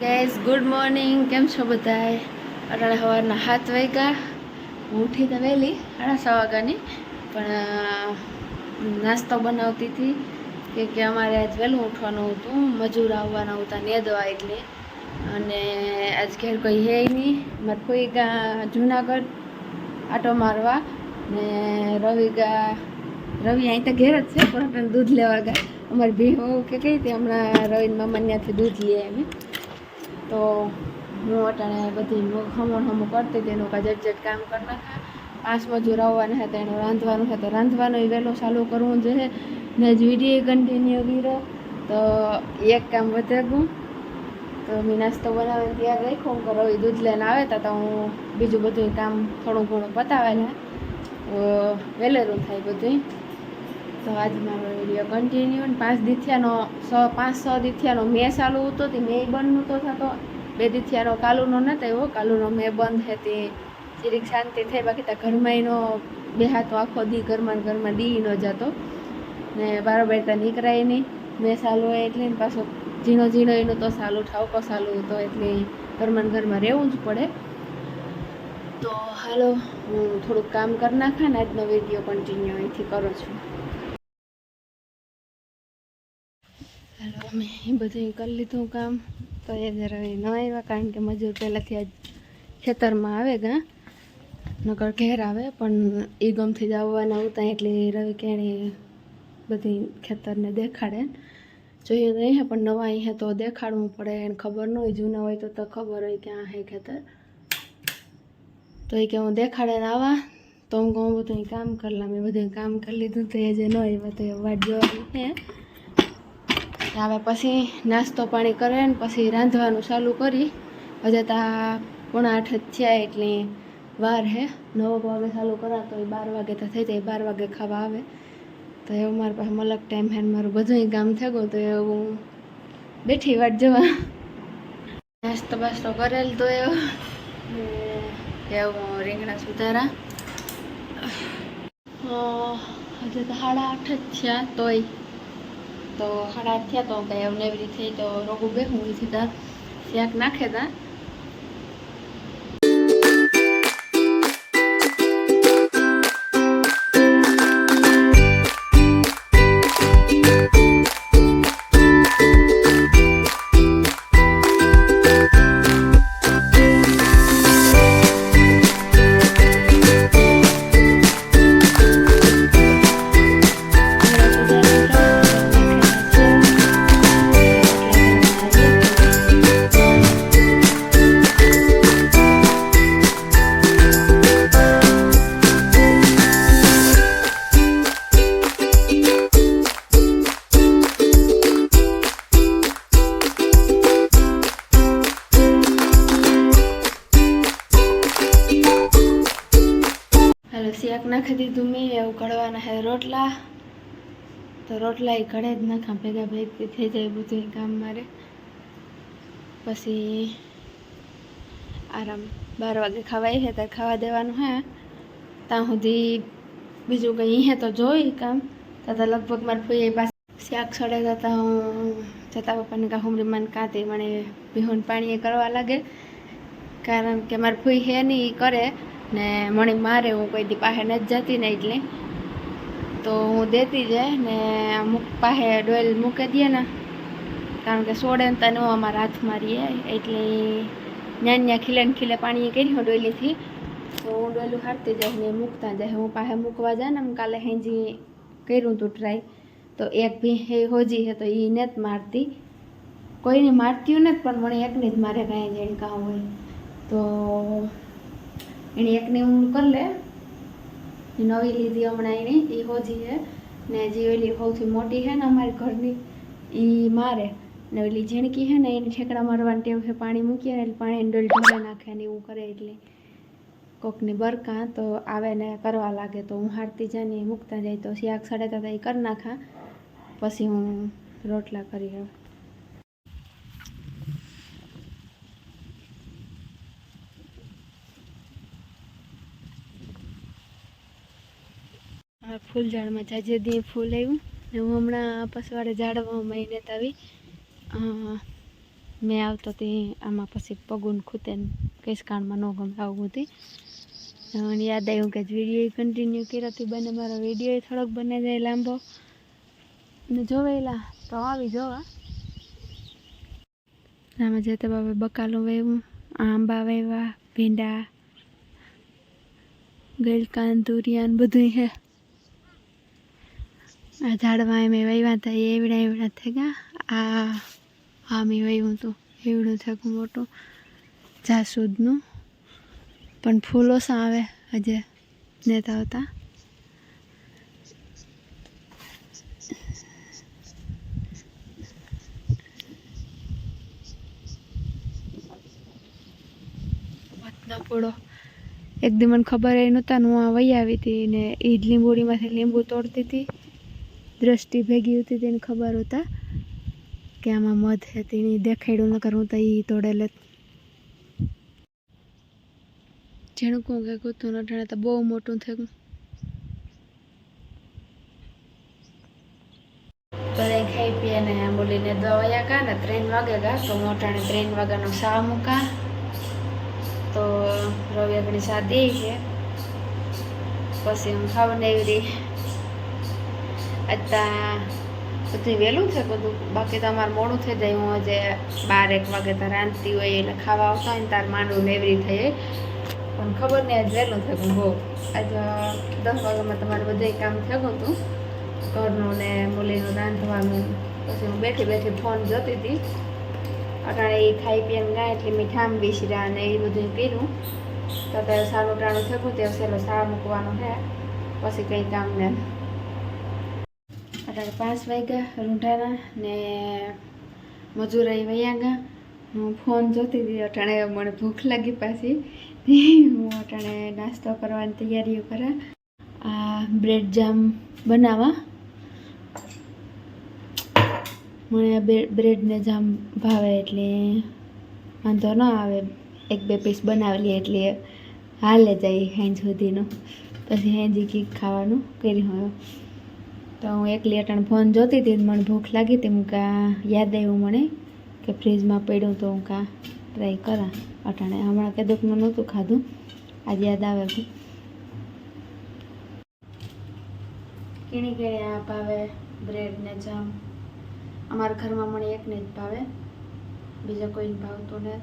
Guys good morning કેમ છો બધાએ અટાણે સવારના સાત વાગ્યા. હું ઉઠી તો વહેલી, સાડા છ વાગ્યાની. પણ નાસ્તો બનાવતી હતી. કે કે અમારે આજ વહેલું ઉઠવાનું હતું. મજૂર આવવાના હતા નેદવા એટલે. અને આજ ઘેર કોઈ હે નહીં. મારે કોઈ ગા, જુનાગઢ આટો મારવા. ને રવિ ગા, રવિ અહીં તો ઘેર જ છે, પણ દૂધ લેવા ગયા. અમારી ભીહો કે કઈ હતી હમણાં રવિન મામા ત્યાંથી દૂધ લઈએ આવી. તો હું અટાણે બધી હમણ હમું કરતી હતી, એનું કાંઈ જટ કામ કરી નાખા પાંચ મજૂર આવવાના હતા એનું રાંધવાનું હતું રાંધવાનું વહેલો ચાલુ કરવું જોઈએ. ને જ વીડિયો કન્ટિન્યુ કર્યો. તો એક કામ વધે ગયું તો મેં નાસ્તો બનાવીને તૈયાર રાખ્યો. હું એ દૂધ લઈને આવે, તા તો હું બીજું બધું કામ થોડું ઘણું પતાવેલા. વહેલેરું થાય બધું તો આજે મારો વીડિયો કન્ટિન્યુ પાંચ દીથિયાનો સ, પાંચ છ દીથિયાનો મેં ચાલુ હતો તે મેં બંધ નહોતો થતો. બે દીથિયાનો કાલુનો ન થયો કાલુનો મેં બંધ હે તે જરીક શાંતિ થઈ. બાકી ત્યાં ઘરમાં એનો બે હાથો આખો દી ઘરમાં ઘરમાં દી ન જતો. ને બારોબાર ત્યાં નીકળાય નહીં મેં ચાલુ હોય એટલે પાછો ઝીણો ઝીણો એનો તો સાલું ઠાવકો સાલું હતો એટલે ઘરમાં ઘરમાં રહેવું જ પડે. તો હાલો, હું થોડુંક કામ કરી નાખા ને આજનો વીડિયો કન્ટિન્યુ અહીંથી કરું છું. હાલો, અમે એ બધું કરી લીધું કામ. તો એ જરા ન આવ્યા કારણ કે મજૂર પહેલાંથી આજ ખેતરમાં આવે ગા. નકર ઘેર આવે, પણ એ ગમથી જ આવવાના આવતા, એટલે રવિ કેણી બધી ખેતરને દેખાડે. જોઈએ તો અહીંયા પણ નવા અહીંયા તો દેખાડવું પડે, એને ખબર ન હોય, જૂના હોય તો તો ખબર હોય કે આ હે ખેતર. તો એ કે હું દેખાડે ને આવા, તો હું કહું બધું કામ કરલા મેં બધું કામ કરી લીધું, તો એ જે ન આવ્યા તો એ વાટ જોવા હે હવે પછી નાસ્તો પાણી કરે ને પછી રાંધવાનું ચાલુ કરી. હજે તા પોણા આઠ જ થયા એટલે વાર હે. નવ વાગે ચાલુ કરા તો એ બાર વાગે તો થઈ જાય, બાર વાગે ખાવા આવે. તો એવું મારી પાસે મલક ટાઈમ હે મારું બધું કામ થઈ ગયું તો એવું બેઠી વાટ જવા. નાસ્તો બાસ્તો કરેલ તો એવો એવું રીંગણા સુધારા. હજે તો સાડા આઠ જ થયા તોય. તો સાડા આઠ થયા તો કંઈ અમને એવી રીતે તો રોગો બે હું સીધા શાક નાખે તા. શાક નાખી દીધું, મેં એવું ઘડવાના હે રોટલા. તો રોટલા એ ઘડે જ નાખા, ભેગા ભેગી થઈ જાય બધું કામ મારે. પછી આરામ બાર વાગે ખાવા છે, ત્યારે ખાવા દેવાનું હે. ત્યાં સુધી બીજું કંઈ હે તો જોઈ કામ. ત્યાં લગભગ મારે ફૂઈ પાસે શાક સડે જતા હું જતા પપ્પાને કાં હુમરી મને કાંતી મને બિહોન પાણી કરવા લાગે. કારણ કે મારે ફૂઈ હે નહીં એ કરે. ને મણી મારે હું કોઈ દી પાસે નથી જતી ને એટલે. તો હું દેતી જાય ને અમુક પાસે ડોયલ મૂકી દે ને. કારણ કે સોડે ને તને અમારા હાથ મારીએ એટલે ન્યા ન્યા ખીલે ને ખીલે પાણી કરી હું ડોયલીથી તો હું ડોયલું હારતી જાય ને મૂકતા જાય. હું પાસે મૂકવા જાય ને કાલે હેંજી કર્યું તું ટ્રાય તો એક ભી હે હોજી હે તો એ નથી મારતી. કોઈને મારતી નથી પણ મને એકને જ મારે કાંઈ જણકા હોય. તો એની એકને હું કરી લે. નવી લીધી હમણાં એની એ હોજી છે ને જે ઓલી સૌથી મોટી છે ને અમારી ઘરની, એ મારે. ને ઓલી ઝીણકી છે ને એની ઠેકડા મારવાની ટેવ છે, પાણી મૂકીએ ને એટલે પાણી ડોલ ઢોળે નાખે ને એવું કરે એટલે. કોકની બરકા તો આવે ને કરવા લાગે તો હું હારતી જાય ને મૂકતા જાય તો શિયાક સડેતા તો એ કરી નાખા. પછી હું રોટલા કરી હવે. ફૂલ ઝાડમાં જાજે દી ફૂલ આવ્યું ને હું હમણાં પસવાડે ઝાડવામાં મહિને તાવી મેં આવતો તે આમાં પછી પગુન ખૂતે કઈશ કાણમાં ન ગમે આવું હતી અને યાદ આવ્યું કે વીડિયો કન્ટિન્યુ કર્યાથી બને મારો વીડિયો થોડોક બને જાય લાંબો. ને જોવેલા તો આવી જોવા. આમાં જતા બાબા બકાલું વહેવું આંબા વાવ્યા ભીંડા, ગલકાન, તુરિયાન બધું છે આ ઝાડમાં મેં વાવ્યા હતા એવડા એવડા થયા આ આ મેં વાવ્યું હતું એવડું થયું મોટું જાસૂદનું પણ ફૂલો શા આવે હજે નેતા વતનો પૂળો એક દી મને ખબર એ નહોતા, હું આ વહી આવી હતી ને એ જ લીંબુડીમાંથી લીંબુ તોડતી હતી દ્રષ્ટિ ભેગી હતી તેને ખબર હતા કે આમાં મધ છે તેની દેખાડ્યું ન કરું તો એ તોડેલે કહું કે કૂતું ન તો બહુ મોટું થયું. ખાઈ પીએ ને બોલીને દવાયા કા ને ત્રણ વાગે ગા તો મોટાને ત્રણ વાગ્યાનો સા મૂકા. તો રવિ આપણી સાદી છે. પછી હું ખાવ ને એવી રહી. અત્યાર સુધી વહેલું છે બધું? બાકી તો અમારે મોડું થઈ જાય. હું આજે બાર એક વાગે તો રાંધતી હોય એટલે ખાવા આવતા હોય ને તાર માંડું નેવરી થઈ પણ ખબર નહીં આજ વહેલું થયું બહુ આજે દસ વાગ્યામાં તમારે બધે કામ થયું હતું. ઘરનું ને મૂલીનું રાંધવાનું. પછી હું બેઠી બેઠી ફોન જોતી હતી. અટાણે એ ખાઈ પીને ગયા એટલે મીઠામ વિસરા ને એ બધું પીરું તો ત્યારે સારું ટાણું થયું. ત્યાં સહેલો સા મૂકવાનું છે પછી કંઈ કામ ને અટાણે પાંચ વાગ્યા, રૂંઢાના ને મજૂરાઈ વયા ગયા. હું ફોન જોતી હતી, અટાણે મને ભૂખ લાગી પાછી. હું અટાણે નાસ્તો કરવાની તૈયારીઓ કરા. આ બ્રેડ જામ બનાવવા. મને બ્રેડને જામ ભાવે એટલે વાંધો ન આવે. એક બે પીસ બનાવેલી એટલે હાલે જાય હેંજ સુધીનું. પછી હેંજી કીક ખાવાનું કર્યું હોય. તો હું એકલી અટાણ ફોન જોતી હતી મને ભૂખ લાગી હતી, હું કા યાદ આવ્યું મને કે ફ્રીજમાં પડ્યું તો હું કા ટ્રાય કરા. અટાણે હમણાં કદુકનું નહોતું ખાધું, આજે યાદ આવે છે. કીણી કીણી આ ભાવે બ્રેડ ને જામ અમારા ઘરમાં મને એકને જ ભાવે, બીજા કોઈને ભાવતું ને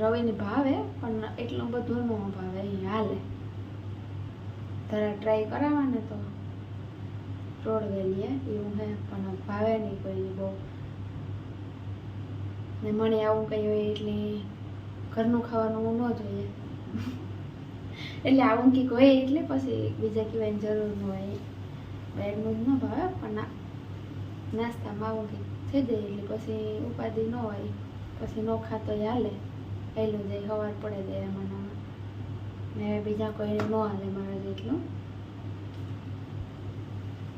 રવિને ભાવે, પણ એટલું બધું ન ભાવે હાલે. તારા ટ્રાય કરાવવા ને તો. રોડ વેલીએ એવું હે પણ ભાવે નહીં કોઈ બહુ. ને મને આવું કંઈ હોય એટલે ઘરનું ખાવાનું ન જોઈએ. એટલે આવું કંઈક હોય એટલે પછી બીજા કહેવાની જરૂર ન હોય. બેડનું જ ન ભાવે, પણ નાસ્તામાં આવું કંઈક થઈ જાય એટલે પછી ઉપાધિ ન હોય. પછી ન ખાતો હાલે. પહેલું જાય સવાર પડે જાય એમાં ને બીજા કોઈને ન હાલે મારા જેટલું.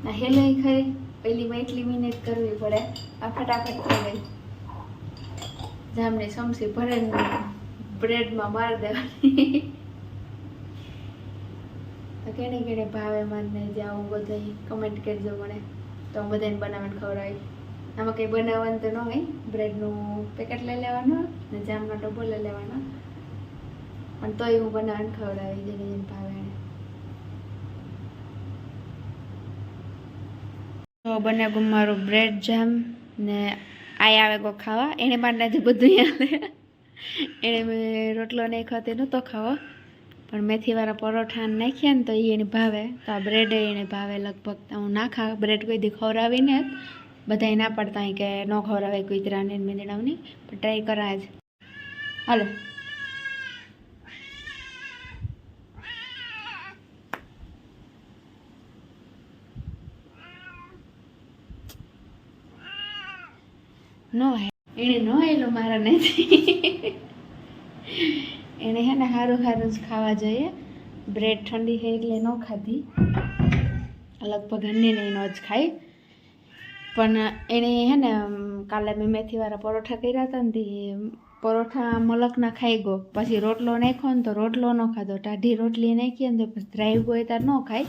ના હેલે ખરી પહેલીમાં એટલી મિનિટ કરવી પડે. આ ફટાફટ થઈ ગઈ જામને સમસી ભરે બ્રેડમાં મારી દેવાની. તો કેને કેને ભાવે મને જાવું બધા કમેન્ટ કરજો મને. તો હું બધાને બનાવીને ખવડાવી આમાં કંઈ બનાવવાનું તો ન હોય. બ્રેડનું પેકેટ લઈ લેવાનું ને જામનો ડબ્બો લઈ લેવાનો. પણ તોય હું બનાવીને ખવડાવી જેને ભાવે એને તો બને ગુમ મારું બ્રેડ જામ ને આય આવે ગો ખાવા. એને માટે જે બધું આવે એને મેં રોટલો નહીં ખાતી નહોતો ખાવો. પણ મેથીવાળા પરોઠા નાખ્યા ને તો એ એને ભાવે. તો આ બ્રેડ એને ભાવે લગભગ. હું ના ખા બ્રેડ કોઈ દી ખવડાવીને જ. બધાય ના પડતા કે ન ખવડાવે કોઈ ત્રાને મેંદડાવની પણ ટ્રાય કરા જ. હાલો. નો એણે નો એલો મારા નથી. એણે હે ને સારું સારું જ ખાવા જોઈએ. બ્રેડ ઠંડી છે એટલે ન ખાધી. લગભગ અન્યને નહીં જ ખાય પણ એણે હે ને કાલે મેં મેથીવાળા પરોઠા કર્યા હતા ને પરોઠા મલકના ખાઈ ગયો. પછી રોટલો નાખ્યો ને તો રોટલો ન ખાધો. ટાઢી રોટલી નાખીએ ને તો પછી ડ્રાઈવ હોય તાર ન ખાય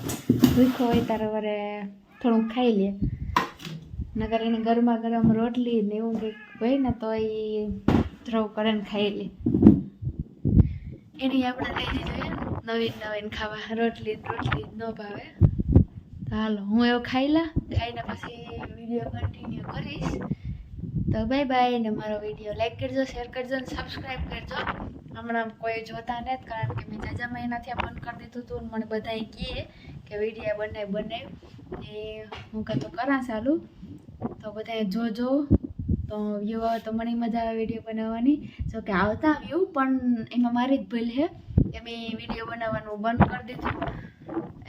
ભૂખો હોય ત્યારે વરે થોડુંક ખાઈ લે. નગર એને ગરમા ગરમ રોટલી ને એવું કંઈક હોય ને તો એ ધ્રવ કરે ખાઈ લે. એની આપણે લઈ જોઈએ નવીન નવીન ખાવા. રોટલી રોટલી ન ભાવે. તો હાલો, હું એવું ખાઈ લા. ખાઈને પછી વીડિયો કન્ટિન્યુ કરીશ. તો બાય બાય ને મારો વીડિયો લાઈક કરજો શેર કરજો ને સબસ્ક્રાઈબ કરજો. હમણાં કોઈ જોતા નથી કારણ કે મેં જાજા મહિનાથી બંધ કરી દીધું હતું મને બધાએ કહે કે વીડિયો બનાવી બનાવી એ હું કહેતો કરા ચાલુ. તો બધાએ જોજો. તો વ્યૂ આવે તો મને મજા આવે વીડિયો બનાવવાની. જો કે આવતા વ્યૂ, પણ એમાં મારી જ ભૂલ છે કે મેં વીડિયો બનાવવાનું બંધ કરી દીધું.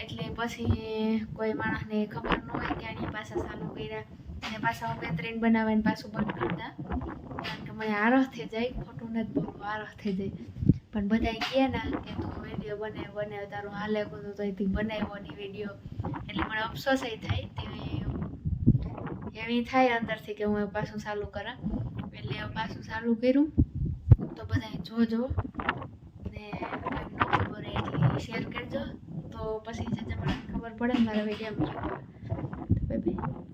એટલે પછી કોઈ માણસને ખબર ન હોય કે આની પાછા ચાલુ કર્યા. અને પાછા હું બેતરીને બનાવીને પાછું બંધ કરતા કારણ કે મને આરસ થઈ જાય, ખોટું નથી બોલવું આરસ થઈ જાય. પણ બધા કહે ના કે તું વીડિયો બનાવ બનાવ, તારું હાલે કું તો એથી બનાવ્યો નહીં વીડિયો એટલે મને અફસોસ થાય, તે એવી થાય અંદરથી કે હું પાછું ચાલુ કરા એટલે પાછું ચાલુ કર્યું તો બધા જોજો ને ખબર એટલે શેર કરજો તો પછી જે તમને ખબર પડે મારા વીડિયો બાય